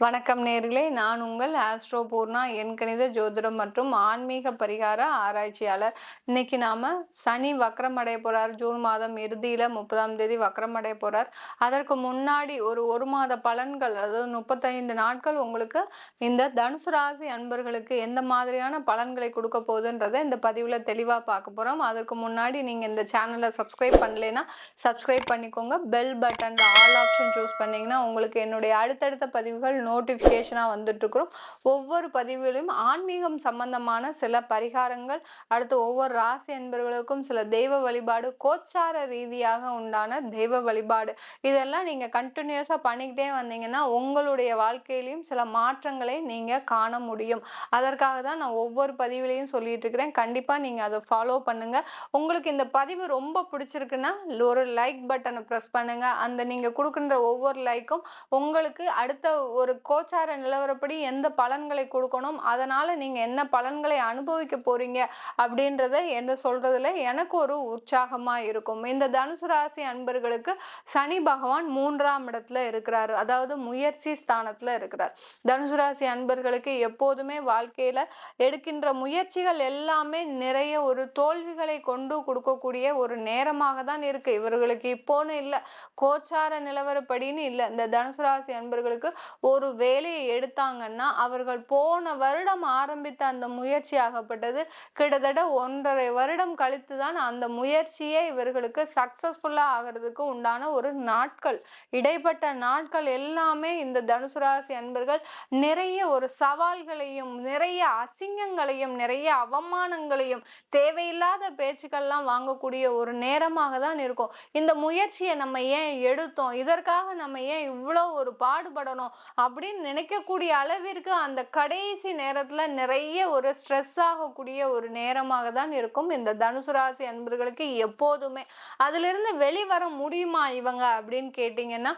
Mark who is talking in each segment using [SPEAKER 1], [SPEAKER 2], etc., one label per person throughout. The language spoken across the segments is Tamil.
[SPEAKER 1] வணக்கம் நேர்களே நான் உங்கள் ஆஸ்ட்ரோ பூர்ணா எண்கணித ஜோதிடம் மற்றும் ஆன்மீக பரிகார ஆராய்ச்சியாளர். இன்னைக்கு நாம சனி வக்ரம் அடைய போறார். ஜூன் மாதம் இறுதியில முப்பதாம் தேதி வக்ரம் அடைய போறார். அதற்கு முன்னாடி ஒரு ஒரு மாத பலன்கள் அதாவது முப்பத்தைந்து நாட்கள் உங்களுக்கு இந்த தனுசு ராசி அன்பர்களுக்கு எந்த மாதிரியான பலன்களை கொடுக்க போகுதுன்றதை இந்த பதிவுல தெளிவா பார்க்க போறோம். அதற்கு முன்னாடி நீங்க இந்த சேனலை சப்ஸ்கிரைப் பண்ணலைன்னா சப்ஸ்கிரைப் பண்ணிக்கோங்க. Bell button all option choose பண்ணீங்கன்னா உங்களுக்கு என்னுடைய அடுத்தடுத்த பதிவுகள் நோ நோட்டிஃபிகேஷனாக வந்துட்டுருக்குறோம். ஒவ்வொரு பதிவுகளையும் ஆன்மீகம் சம்பந்தமான சில பரிகாரங்கள் அடுத்து ஒவ்வொரு ராசி என்பவர்களுக்கும் சில தெய்வ வழிபாடு கோச்சார ரீதியாக உண்டான தெய்வ வழிபாடு. இதெல்லாம் நீங்கள் கண்டினியூஸாக பண்ணிக்கிட்டே வந்தீங்கன்னா உங்களுடைய வாழ்க்கையிலையும் சில மாற்றங்களை நீங்கள் காண முடியும். அதற்காக தான் நான் ஒவ்வொரு பதிவுலையும் சொல்லிட்டு இருக்கிறேன் கண்டிப்பாக நீங்கள் அதை ஃபாலோ பண்ணுங்கள் உங்களுக்கு இந்த பதிவு ரொம்ப பிடிச்சிருக்குன்னா ஒரு லைக் பட்டனை ப்ரெஸ் பண்ணுங்கள் அந்த நீங்கள் கொடுக்குற ஒவ்வொரு லைக்கும் உங்களுக்கு அடுத்த ஒரு கோச்சார நிலவரப்படி எந்த பலன்களை கொடுக்கணும்? அதனால் நீங்கள் என்ன பலன்களை அனுபவிக்க போகிறீங்க அப்படின்றத எந்த சொல்கிறதுல எனக்கு ஒரு உற்சாகமாக இருக்கும். இந்த தனுசு ராசி அன்பர்களுக்கு சனி பகவான் மூன்றாம் இடத்துல இருக்கிறாரு. அதாவது முயற்சி ஸ்தானத்தில் இருக்கிறார். தனுசு ராசி அன்பர்களுக்கு எப்போதுமே வாழ்க்கையில் எடுக்கின்ற முயற்சிகள் எல்லாமே நிறைய ஒரு தோல்விகளை கொண்டு கொடுக்கக்கூடிய ஒரு நேரமாக தான் இருக்கு. இவர்களுக்கு இப்போன்னு இல்லை. கோச்சார நிலவரப்படின்னு இல்லை. இந்த தனுசு ராசி அன்பர்களுக்கு ஒரு வேலையை எடுத்தாங்கன்னா அவர்கள் போன வருடம் ஆரம்பித்த அந்த முயற்சி ஆகப்பட்டது. கிட்டத்தட்ட ஒன்றரை வருடம் கழித்து தான் அந்த முயற்சியே இவர்களுக்கு சக்சஸ்ஃபுல்லாக ஆகிறதுக்கு உண்டான ஒரு நாட்கள். இடைப்பட்ட நாட்கள் எல்லாமே இந்த தனுசு ராசி அன்பர்கள் நிறைய ஒரு சவால்களையும் நிறைய அசிங்கங்களையும் நிறைய அவமானங்களையும் தேவையில்லாத பேச்சுக்கள்லாம் வாங்கக்கூடிய ஒரு நேரமாக தான் இருக்கும். இந்த முயற்சியை நம்ம ஏன் எடுத்தோம்? இதற்காக நம்ம ஏன் இவ்வளோ ஒரு பாடுபடணும்? அப்படின்னு நினைக்கக்கூடிய அளவிற்கு அந்த கடைசி நேரத்தில் நிறைய ஒரு ஸ்ட்ரெஸ் ஆகக்கூடிய ஒரு நேரமாக தான் இருக்கும். இந்த தனுசு ராசி அன்பர்களுக்கு எப்போதுமே. அதிலிருந்து வெளிவர முடியுமா இவங்க அப்படின்னு கேட்டிங்கன்னா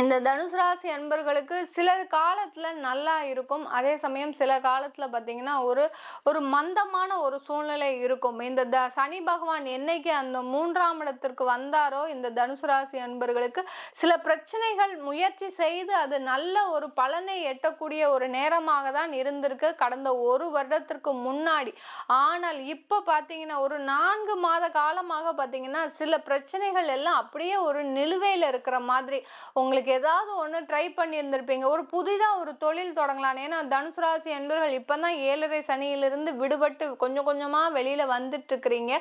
[SPEAKER 1] இந்த தனுசு ராசி அன்பர்களுக்கு சில காலத்தில் நல்லா இருக்கும். அதே சமயம் சில காலத்தில் பார்த்தீங்கன்னா ஒரு ஒரு மந்தமான ஒரு சூழ்நிலை இருக்கும். இந்த த சனி பகவான் என்னைக்கு அந்த மூன்றாம் இடத்திற்கு வந்தாரோ இந்த தனுசு ராசி அன்பர்களுக்கு சில பிரச்சனைகள் முயற்சி செய்து அது நல்ல ஒரு பலனை எட்டக்கூடிய ஒரு நேரமாக தான் இருந்திருக்கு. கடந்த ஒரு வருடத்திற்கு முன்னாடி. ஆனால் இப்போ பார்த்தீங்கன்னா ஒரு நான்கு மாத காலமாக பார்த்தீங்கன்னா சில பிரச்சனைகள் எல்லாம் அப்படியே ஒரு நிலுவையில் இருக்கிற மாதிரி உங்களுக்கு உங்களுக்கு ஏதாவது ஒன்று ட்ரை பண்ணியிருந்திருப்பீங்க. ஒரு புதிதாக ஒரு தொழில் தொடங்கலாம் ஏன்னா தனுசு ராசி என்பவர்கள் இப்போ தான் ஏழரை சனியிலிருந்து விடுபட்டு கொஞ்சம் கொஞ்சமாக வெளியில் வந்துட்டுருக்கிறீங்க.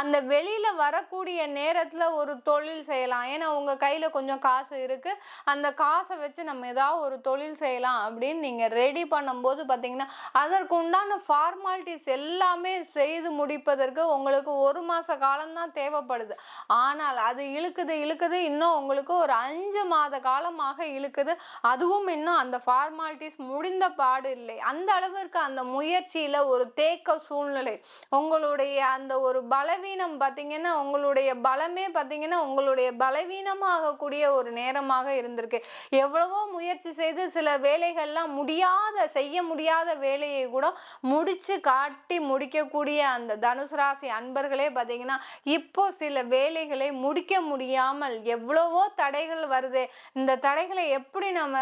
[SPEAKER 1] அந்த வெளியில் வரக்கூடிய நேரத்தில் ஒரு தொழில் செய்யலாம். ஏன்னா உங்கள் கையில் கொஞ்சம் காசு இருக்குது அந்த காசை வச்சு நம்ம ஏதாவது ஒரு தொழில் செய்யலாம் அப்படின்னு நீங்கள் ரெடி பண்ணும்போது பார்த்தீங்கன்னா அதற்கு உண்டான ஃபார்மாலிட்டிஸ் எல்லாமே செய்து முடிப்பதற்கு உங்களுக்கு ஒரு மாத காலம்தான் தேவைப்படுது. ஆனால் அது இழுக்குது இழுக்குது. இன்னும் உங்களுக்கு ஒரு அஞ்சு மாத காலமாக இழுக்குது. அதுவும் இன்னும் அந்த ஃபார்மாலிட்டிஸ் முடிந்த பாடு இல்லை. அந்த அளவிற்கு அந்த முயற்சியில் ஒரு தேக்க சூழ்நிலை உங்களுடைய அந்த ஒரு பலவீனம் பார்த்தீங்கன்னா உங்களுடைய பலமே பார்த்தீங்கன்னா உங்களுடைய பலவீனமாகக்கூடிய ஒரு நேரமாக இருந்திருக்கு. எவ்வளவோ முயற்சி செய்து சில வேலைகள்லாம் முடியாத செய்ய முடியாத வேலையை கூட முடிச்சு காட்டி முடிக்கக்கூடிய அந்த தனுசு ராசி அன்பர்களே பார்த்தீங்கன்னா இப்போ சில வேலைகளை முடிக்க முடியாமல் எவ்வளவோ தடைகள் வருது. இந்த தடைகளை எப்படி நம்ம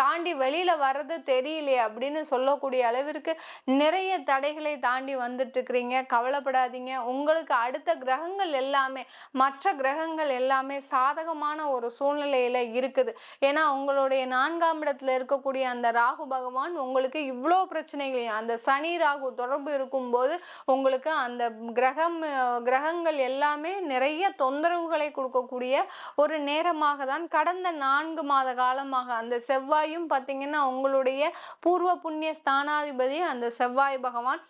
[SPEAKER 1] தாண்டி வெளியில் வர்றது தெரியலையே அப்படின்னு சொல்லக்கூடிய அளவிற்கு நிறைய தடைகளை தாண்டி வந்துட்டுருக்கிறீங்க. கவலைப்படாதீங்க. உங்களுக்கு அடுத்த கிரகங்கள் எல்லாமே மற்ற கிரகங்கள் எல்லாமே சாதகமான ஒரு சூழ்நிலையில் இருக்குது. ஏன்னா உங்களுடைய நான்காம் இடத்துல இருக்கக்கூடிய அந்த ராகு பகவான் உங்களுக்கு இவ்வளோ பிரச்சனைகளையும் அந்த சனி ராகு தொடர்பு இருக்கும்போது உங்களுக்கு அந்த கிரகம் கிரகங்கள் எல்லாமே நிறைய தொந்தரவுகளை கொடுக்கக்கூடிய ஒரு நேரமாக தான் கடந்த நான்கு நான்கு மாத காலமாக அந்த செவ்வாயும் பார்த்தீங்கன்னா உங்களுடைய பூர்வ புண்ணிய ஸ்தானாதிபதி அந்த செவ்வாய் பகவான்.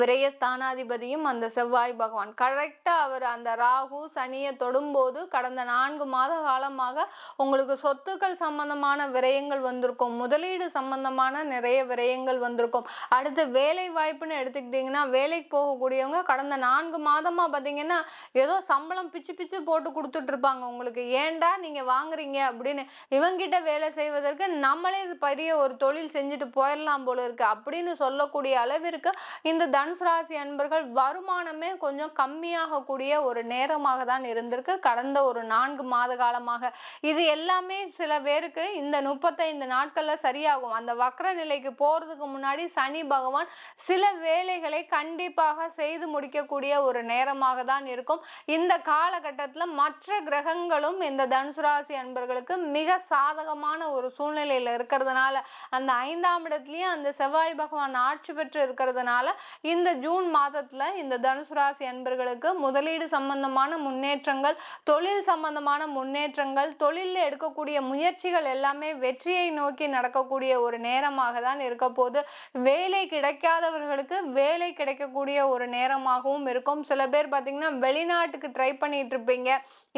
[SPEAKER 1] விரயஸ்தானாதிபதியும் அந்த செவ்வாய் பகவான். கரெக்டாக அவர் அந்த ராகு சனியை தொடும்போது கடந்த நான்கு மாத காலமாக உங்களுக்கு சொத்துக்கள் சம்பந்தமான விரயங்கள் வந்திருக்கும். முதலீடு சம்பந்தமான நிறைய விரயங்கள் வந்திருக்கும். அடுத்து வேலை வாய்ப்புன்னு எடுத்துக்கிட்டிங்கன்னா வேலைக்கு போகக்கூடியவங்க கடந்த நான்கு மாதமாக பார்த்தீங்கன்னா ஏதோ சம்பளம் பிச்சு பிச்சு போட்டு கொடுத்துட்ருப்பாங்க. உங்களுக்கு ஏண்டா நீங்கள் வாங்குறீங்க அப்படின்னு இவங்கிட்ட வேலை செய்வதற்கு நம்மளே பெரிய ஒரு தொழில் செஞ்சுட்டு போயிடலாம் போல இருக்குது அப்படின்னு சொல்லக்கூடிய அளவிற்கு இந்த தனுசு ராசி அன்பர்கள் வருமானமே கொஞ்சம் கம்மியாகக்கூடிய ஒரு நேரமாக தான் இருந்திருக்கு. கடந்த ஒரு நான்கு மாத காலமாக இது எல்லாமே சில பேருக்கு இந்த முப்பத்தைந்து நாட்களில் சரியாகும். அந்த வக்ர நிலைக்கு போகிறதுக்கு முன்னாடி சனி பகவான் சில வேலைகளை கண்டிப்பாக செய்து முடிக்கக்கூடிய ஒரு நேரமாக தான் இருக்கும். இந்த காலகட்டத்தில் மற்ற கிரகங்களும் இந்த தனுசு ராசி அன்பர்களுக்கு மிக சாதகமான ஒரு சூழ்நிலையில் இருக்கிறதுனால அந்த ஐந்தாம் இடத்துலையும் அந்த செவ்வாய் பகவான் ஆட்சி பெற்று இருக்கிறதுனால இந்த ஜூன் மாதத்தில் இந்த தனுசு ராசி அன்பர்களுக்கு முதலீடு சம்பந்தமான முன்னேற்றங்கள் தொழில் சம்பந்தமான முன்னேற்றங்கள் தொழிலில் எடுக்கக்கூடிய முயற்சிகள் எல்லாமே வெற்றியை நோக்கி நடக்கக்கூடிய ஒரு நேரமாக தான் இருக்க போது வேலை கிடைக்காதவர்களுக்கு வேலை கிடைக்கக்கூடிய ஒரு நேரமாகவும் இருக்கும். சில பேர் பார்த்தீங்கன்னா வெளிநாட்டுக்கு ட்ரை பண்ணிட்டு இருப்பீங்க.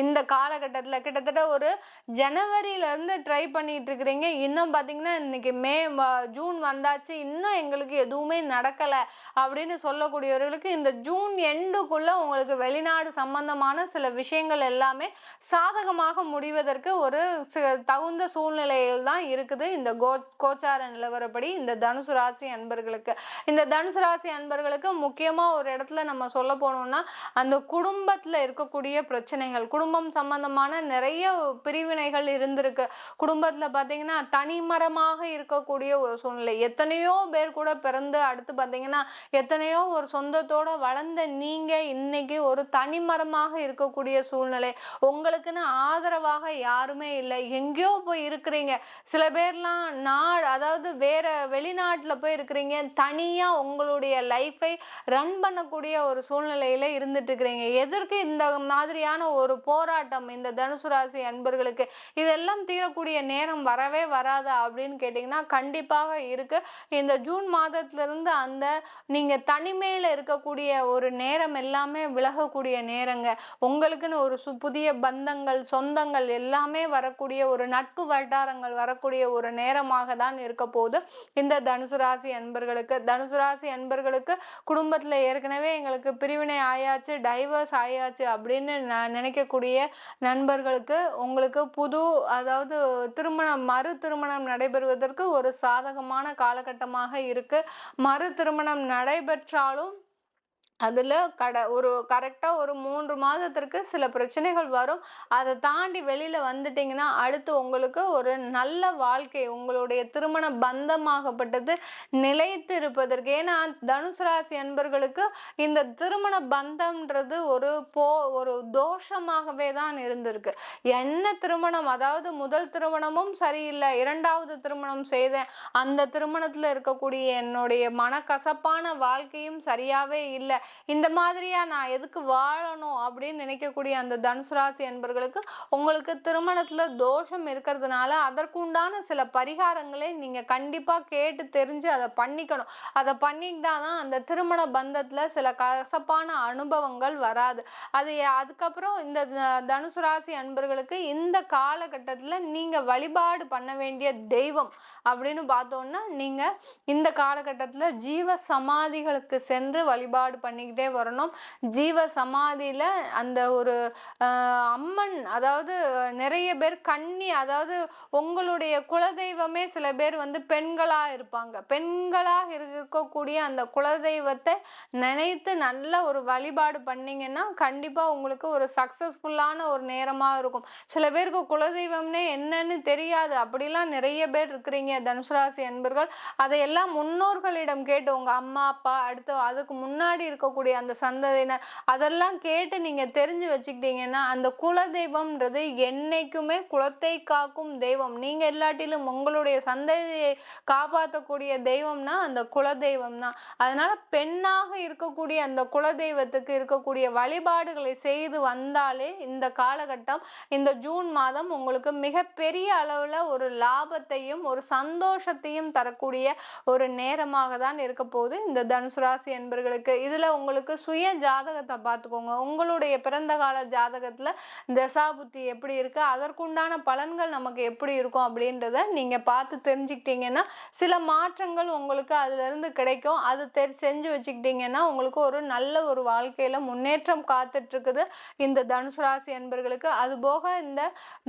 [SPEAKER 1] இந்த காலகட்டத்தில் கிட்டத்தட்ட ஒரு ஜனவரியிலேருந்து ட்ரை பண்ணிட்டு இருக்கிறீங்க. இன்னும் பார்த்தீங்கன்னா இன்னைக்கு மே ஜூன் வந்தாச்சு. இன்னும் எங்களுக்கு எதுவுமே நடக்கலை. அப்படின்னு சொல்லக்கூடியவர்களுக்கு இந்த ஜூன் எண்டுக்குள்ள உங்களுக்கு வெளிநாடு சம்பந்தமான சில விஷயங்கள் எல்லாமே சாதகமாக முடிவதற்கு ஒரு தகுந்த சூழ்நிலையில் தான் இருக்குது இந்த கோ கோச்சார நிலவரப்படி இந்த தனுசு ராசி அன்பர்களுக்கு. இந்த தனுசு ராசி அன்பர்களுக்கு முக்கியமாக ஒரு இடத்துல நம்ம சொல்ல போனோம்னா அந்த குடும்பத்தில் இருக்கக்கூடிய பிரச்சனைகள் குடும்பம் சம்பந்தமான நிறைய பிரிவினைகள் இருந்திருக்கு. குடும்பத்தில் பார்த்தீங்கன்னா தனிமரமாக இருக்கக்கூடிய ஒரு சூழ்நிலை. எத்தனையோ பேர் கூட பிறந்து அடுத்து பார்த்தீங்கன்னா எத்தனையோ ஒரு சொந்தத்தோட வளர்ந்த நீங்க இன்னைக்கு ஒரு தனிமரமாக இருக்கக்கூடிய சூழ்நிலை. உங்களுக்குன்னு ஆதரவாக யாருமே இல்லை. எங்கேயோ போய் இருக்கிறீங்க. சில பேர்லாம் நாடு அதாவது வேற வெளிநாட்டில் போய் இருக்கிறீங்க. தனியா உங்களுடைய லைஃபை ரன் பண்ணக்கூடிய ஒரு சூழ்நிலையில இருந்துட்டு இருக்கிறீங்க. எதற்கு இந்த மாதிரியான ஒரு போராட்டம் இந்த தனுசு ராசி அன்பர்களுக்கு? இதெல்லாம் தீரக்கூடிய நேரம் வரவே வராதா அப்படின்னு கேட்டிங்கன்னா கண்டிப்பாக இருக்கு. இந்த ஜூன் மாதத்திலிருந்து அந்த நீங்கள் நீங்கள் தனிமையில் இருக்கக்கூடிய ஒரு நேரம் எல்லாமே விலகக்கூடிய நேரங்க. உங்களுக்குன்னு ஒரு சு புதிய பந்தங்கள் சொந்தங்கள் எல்லாமே வரக்கூடிய ஒரு நட்பு வட்டாரங்கள் வரக்கூடிய ஒரு நேரமாக தான் இருக்க போது இந்த தனுசு ராசி அன்பர்களுக்கு தனுசு ராசி அன்பர்களுக்கு குடும்பத்தில் ஏற்கனவே எங்களுக்கு பிரிவினை ஆயாச்சு டைவர்ஸ் ஆயாச்சு அப்படின்னு நான் நினைக்கக்கூடிய நண்பர்களுக்கு உங்களுக்கு புது அதாவது திருமணம் மறு திருமணம் நடைபெறுவதற்கு ஒரு சாதகமான காலகட்டமாக இருக்கு. மறு திருமணம் நடை நடைபெற்றாலும் அதில் கட ஒரு கரெக்டாக ஒரு மூன்று மாதத்திற்கு சில பிரச்சனைகள் வரும். அதை தாண்டி வெளியில் வந்துட்டிங்கன்னா அடுத்து உங்களுக்கு ஒரு நல்ல வாழ்க்கை உங்களுடைய திருமண பந்தமாகப்பட்டது நிலைத்து இருப்பதற்கு ஏன்னா தனுசு ராசி அன்பர்களுக்கு இந்த திருமண பந்தம்ன்றது ஒரு போ ஒரு தோஷமாகவே தான் இருந்திருக்கு. என்ன திருமணம்? அதாவது முதல் திருமணமும் சரியில்லை. இரண்டாவது திருமணம் செய்தேன். அந்த திருமணத்தில் இருக்கக்கூடிய என்னுடைய மனக்கசப்பான வாழ்க்கையும் சரியாகவே இல்லை. இந்த மாதிரியா நான் எதுக்கு வாழணும் அப்படின்னு நினைக்கக்கூடிய அந்த தனுசு ராசி என்பர்களுக்கு உங்களுக்கு திருமணத்துல தோஷம் இருக்கிறதுனால அதற்குண்டான சில பரிகாரங்களை நீங்க கண்டிப்பா கேட்டு தெரிஞ்சு அதை பண்ணிக்கணும். அதை பண்ணிக்கிட்டா தான் அந்த திருமண பந்தத்துல சில கசப்பான அனுபவங்கள் வராது. அது அதுக்கப்புறம் இந்த தனுசு ராசி அன்பர்களுக்கு இந்த காலகட்டத்துல நீங்க வழிபாடு பண்ண வேண்டிய தெய்வம் அப்படின்னு பார்த்தோம்னா நீங்க இந்த காலகட்டத்துல ஜீவ சமாதிகளுக்கு சென்று வழிபாடு பண்ணி பண்ணிக்கிட்டே வரணும். ஜீவ சமாதியில் அந்த ஒரு அம்மன் அதாவது நிறைய பேர் கண்ணி அதாவது உங்களுடைய குலதெய்வமே சில பேர் வந்து பெண்களாக இருப்பாங்க. பெண்களாக இருக்கக்கூடிய அந்த குலதெய்வத்தை நினைத்து நல்ல ஒரு வழிபாடு பண்ணீங்கன்னா கண்டிப்பாக உங்களுக்கு ஒரு சக்சஸ்ஃபுல்லான ஒரு நேரமாக இருக்கும். சில பேருக்கு குலதெய்வம்னே என்னன்னு தெரியாது. அப்படிலாம் நிறைய பேர் இருக்கிறீங்க தனுசு ராசி அன்பர்கள். அதையெல்லாம் முன்னோர்களிடம் கேட்டு உங்கள் அம்மா அப்பா அடுத்து அதுக்கு முன்னாடி இருக்கக்கூடிய அந்த சந்ததியினர் அதெல்லாம் கேட்டு நீங்கள் தெரிஞ்சு வச்சுக்கிட்டீங்கன்னா அந்த குலதெய்வம்ன்றது என்றைக்குமே குலத்தை காக்கும் தெய்வம். நீங்கள் எல்லாட்டிலும் உங்களுடைய சந்ததியை காப்பாற்றக்கூடிய தெய்வம்னா அந்த குலதெய்வம் தான் அதனால் பெண்ணாக இருக்கக்கூடிய அந்த குலதெய்வத்துக்கு இருக்கக்கூடிய வழிபாடுகளை செய்து வந்தாலே இந்த காலகட்டம் இந்த ஜூன் மாதம் உங்களுக்கு மிகப்பெரிய அளவில் ஒரு லாபத்தையும் ஒரு சந்தோஷத்தையும் தரக்கூடிய ஒரு நேரமாக தான் இருக்க போகுது இந்த தனுசு ராசி என்பர்களுக்கு இதில் உங்களுக்கு சுய ஜாதகத்தை பார்த்துக்கோங்க. உங்களுடைய பிறந்த கால ஜாதகத்தில் தசாபுத்தி எப்படி இருக்குது அதற்குண்டான பலன்கள் நமக்கு எப்படி இருக்கும் அப்படின்றத நீங்கள் பார்த்து தெரிஞ்சுக்கிட்டீங்கன்னா சில மாற்றங்கள் உங்களுக்கு அதுலேருந்து கிடைக்கும். அது தெரி செஞ்சு வச்சுக்கிட்டிங்கன்னா உங்களுக்கு ஒரு நல்ல ஒரு வாழ்க்கையில் முன்னேற்றம் காத்துட்ருக்குது இந்த தனுசு ராசி அன்பர்களுக்கு. அதுபோக இந்த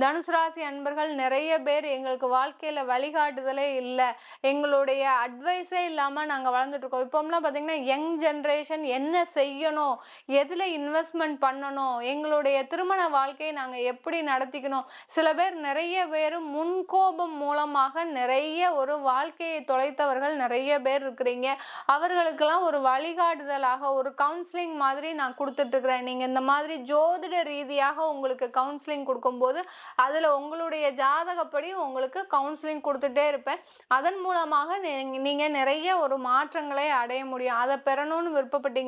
[SPEAKER 1] தனுசு ராசி அன்பர்கள் நிறைய பேர் எங்களுக்கு வாழ்க்கையில் வழிகாட்டுதலே இல்லை. எங்களுடைய அட்வைஸே இல்லாமல் நாங்கள் வளர்ந்துட்டுருக்கோம் இப்போம்லாம் பார்த்தீங்கன்னா யங் ஜென்ரேஷன் என்ன செய்யணும்? எதில் இன்வெஸ்ட்மெண்ட் பண்ணணும்? எங்களுடைய திருமண வாழ்க்கையை நாங்கள் எப்படி நடத்திக்கணும்? சில பேர் நிறைய பேர் முன்கோபம் மூலமாக நிறைய ஒரு வாழ்க்கையை தொலைத்தவர்கள் நிறைய பேர் இருக்கிறீங்க. அவர்களுக்கெல்லாம் ஒரு வழிகாட்டுதலாக ஒரு கவுன்சிலிங் மாதிரி நான் கொடுத்துட்ருக்குறேன் நீங்கள் இந்த மாதிரி ஜோதிட ரீதியாக உங்களுக்கு கவுன்சிலிங் கொடுக்கும்போது அதில் உங்களுடைய ஜாதகப்படி உங்களுக்கு கவுன்சிலிங் கொடுத்துட்டே இருப்பேன். அதன் மூலமாக நீங்கள் நிறைய ஒரு மாற்றங்களை அடைய முடியும். அதை பெறணும்னு விருப்பப்பட்டீங்க